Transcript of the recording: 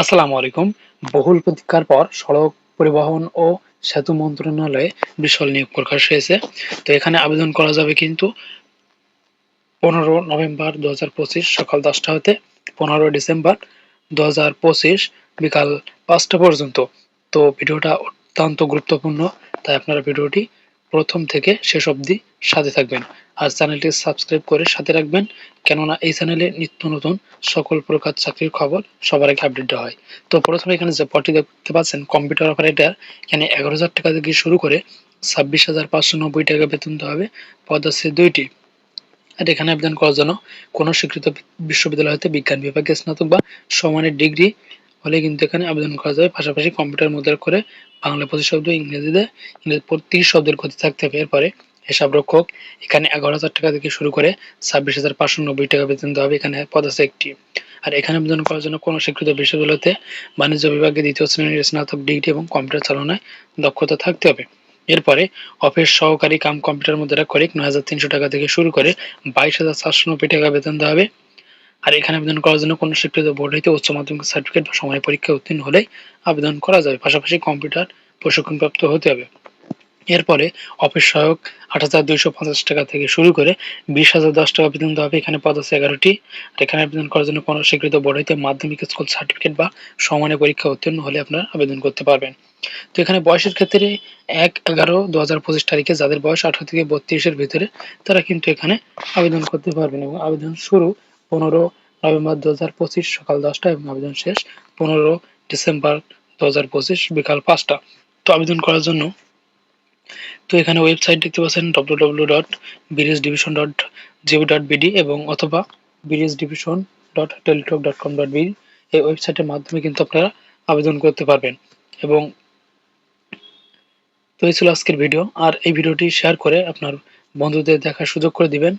আসসালামু আলাইকুম। বহুল প্রতীক্ষার পর সড়ক পরিবহন ও সেতু মন্ত্রণালয়ে বিশাল নিয়োগ প্রকাশ হয়েছে। তো এখানে আবেদন করা যাবে কিন্তু পনেরো নভেম্বর দু পঁচিশ সকাল দশটা হতে পনেরো ডিসেম্বর দু পঁচিশ বিকাল পাঁচটা পর্যন্ত। তো ভিডিওটা অত্যন্ত গুরুত্বপূর্ণ, তাই আপনারা ভিডিওটি প্রথম থেকে শেষ অবধি সাথে থাকবেন। আর চ্যানেলটি সাবস্ক্রাইব করে সাথে রাখবেন। কেননা এই চ্যানেলে নিত্য নতুন সকল প্রকার চাকরির খবর সবার আগে আপডেট দেওয়া হয়। তো প্রথমে এখানে যে পদটি দেখতে পাচ্ছেন কম্পিউটার অপারেটর এখানে এগারো হাজার টাকা থেকে শুরু করে ছাব্বিশ হাজার পাঁচশো নব্বই টাকা বেতন দেওয়া হবে। পদ আছে দুইটি। আর এখানে আবেদন করার জন্য কোনো স্বীকৃত বিশ্ববিদ্যালয় হতে বিজ্ঞান বিভাগে স্নাতক বা সমানের ডিগ্রি হলে কিন্তু এখানে আবেদন করা যাবে পাশাপাশি কম্পিউটার মধ্যে করে বাংলা পঁচিশ শব্দ ইংরেজিতে ইংরেজি শব্দের গতি থাকতে হবে। এরপরে হিসাব রক্ষক এখানে এগারো হাজার টাকা থেকে শুরু করে ছাব্বিশ হাজার পাঁচশো নব্বই টাকা বেতন হবে এখানে পদ আছে একটি। আর এখানে আবেদন করার জন্য কোনো স্বীকৃত বিশ্ববিদ্যালয়তে বাণিজ্য বিভাগে দ্বিতীয় শ্রেণির স্নাতক ডিগ্রি এবং কম্পিউটার চালনায় দক্ষতা থাকতে হবে। এরপরে অফিস সহকারী কাম কম্পিউটার মধ্যে করে নয় হাজার তিনশো টাকা থেকে শুরু করে বাইশ হাজার চারশো নব্বই টাকা বেতন দেওয়া হবে। আর এখানে আবেদন করার জন্য কোনো স্বীকৃত বোর্ড হইতে উচ্চ মাধ্যমিক সার্টিফিকেট বা সময় পরীক্ষায় উত্তীর্ণ হলেই আবেদন করা যাবে পাশাপাশি কম্পিউটার প্রশিক্ষণপ্রাপ্ত হতে হবে। এরপরে অফিস সহায়ক আট হাজার দুইশো পঞ্চাশ টাকা থেকে শুরু করে বিশ হাজার দশ টাকা দেওয়া হবে এখানে পদ আছে এগারোটি। আর এখানে আবেদন করার জন্য কোনো স্বীকৃত বোর্ড হইতে মাধ্যমিক স্কুল সার্টিফিকেট বা সমানে পরীক্ষা উত্তীর্ণ হলে আপনারা আবেদন করতে পারবেন। তো এখানে বয়সের ক্ষেত্রে এক এগারো দু হাজার পঁচিশ তারিখে যাদের বয়স আঠারো থেকে বত্রিশের ভিতরে, তারা কিন্তু এখানে আবেদন করতে পারবেন এবং আবেদন শুরু পনেরো নভেম্বর দু হাজার পঁচিশ সকাল দশটা এবং আবেদন শেষ পনেরো ডিসেম্বর দু হাজার পঁচিশ বিকাল পাঁচটা। তো আবেদন করার জন্য তো এখানে ওয়েবসাইট দেখতে পাচ্ছেন ডব্লিউ ডব্লিউ ডট বিরিজ division dot Jio dot BD এবং অথবা bridge division dot teletalk dot com dot BD এই ওয়েবসাইটের মাধ্যমে কিন্তু আপনারা আবেদন করতে পারবেন এবং তো এই ছিল আজকের ভিডিও। আর এই ভিডিওটি শেয়ার করে আপনার বন্ধুদের দেখার সুযোগ করে দিবেন।